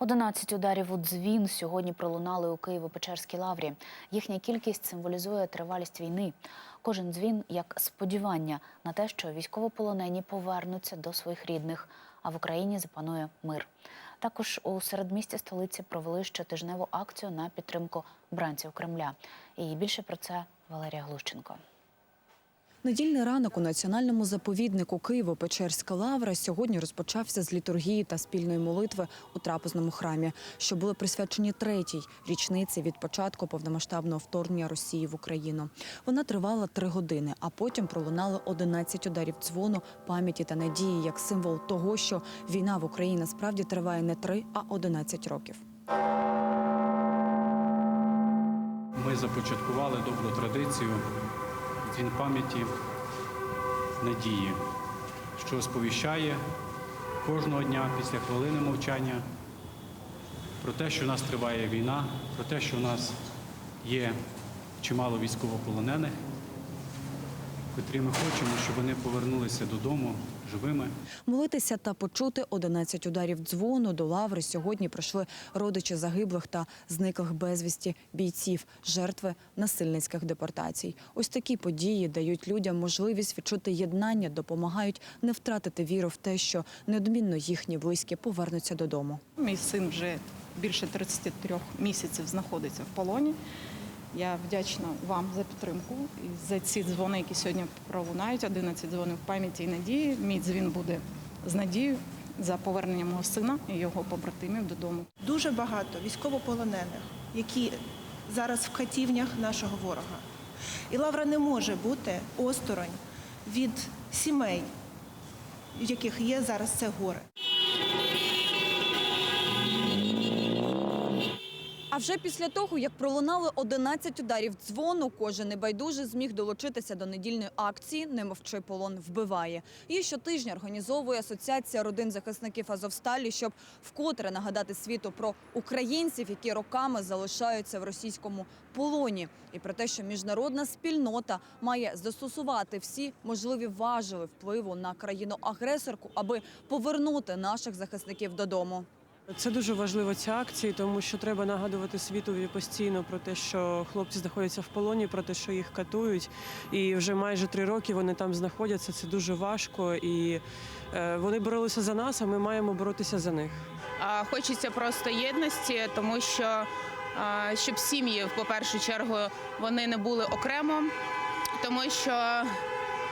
11 ударів у дзвін сьогодні пролунали у Києво-Печерській лаврі. Їхня кількість символізує тривалість війни. Кожен дзвін як сподівання на те, що військовополонені повернуться до своїх рідних, а в Україні запанує мир. Також у середмісті столиці провели щотижневу акцію на підтримку бранців Кремля. І більше про це Валерія Глущенко. Недільний ранок у національному заповіднику Києво-Печерська лавра сьогодні розпочався з літургії та спільної молитви у трапезному храмі, що були присвячені третій річниці від початку повномасштабного вторгнення Росії в Україну. Вона тривала три години, а потім пролунали 11 ударів дзвону пам'яті та надії як символ того, що війна в Україні насправді триває не три, а 11 років. Ми започаткували добру традицію дзвін пам'яті надії, що сповіщає кожного дня після хвилини мовчання про те, що в нас триває війна, про те, що в нас є чимало військовополонених, котрі ми хочемо, щоб вони повернулися додому живими. Молитися та почути 11 ударів дзвону до лаври сьогодні прийшли родичі загиблих та зниклих безвісті бійців, жертви насильницьких депортацій. Ось такі події дають людям можливість відчути єднання, допомагають не втратити віру в те, що неодмінно їхні близькі повернуться додому. Мій син вже більше 33 місяців знаходиться в полоні. Я вдячна вам за підтримку і за ці дзвони, які сьогодні пролунають. 11 дзвонів пам'яті і надії. Мій дзвін буде з надією за повернення мого сина і його побратимів додому. дуже багато військовополонених, які зараз в катівнях нашого ворога. І лавра не може бути осторонь від сімей, в яких є зараз це горе. А вже після того, як пролунали 11 ударів дзвону, кожен небайдужий зміг долучитися до недільної акції «Не мовчи полон вбиває». Її щотижня організовує Асоціація родин захисників Азовсталі, щоб вкотре нагадати світу про українців, які роками залишаються в російському полоні, і про те, що міжнародна спільнота має застосувати всі можливі важелі впливу на країну-агресорку, аби повернути наших захисників додому. Це дуже важливо ці акції, тому що треба нагадувати світові постійно про те, що хлопці знаходяться в полоні, про те, що їх катують. І вже майже три роки вони там знаходяться. Це дуже важко. І е, вони боролися за нас, а ми маємо боротися за них. Хочеться просто єдності, тому що щоб сім'ї, по першу чергу, вони не були окремо, тому що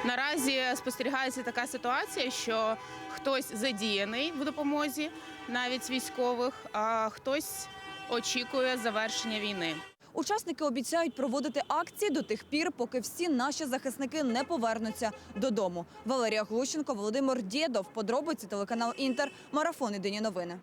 наразі спостерігається така ситуація, що хтось задіяний в допомозі, навіть військових, а хтось очікує завершення війни. Учасники обіцяють проводити акції до тих пір, поки всі наші захисники не повернуться додому. Валерія Глущенко, Володимир Дєдов. Подробиці телеканал Інтер. Марафон. Єдині новини.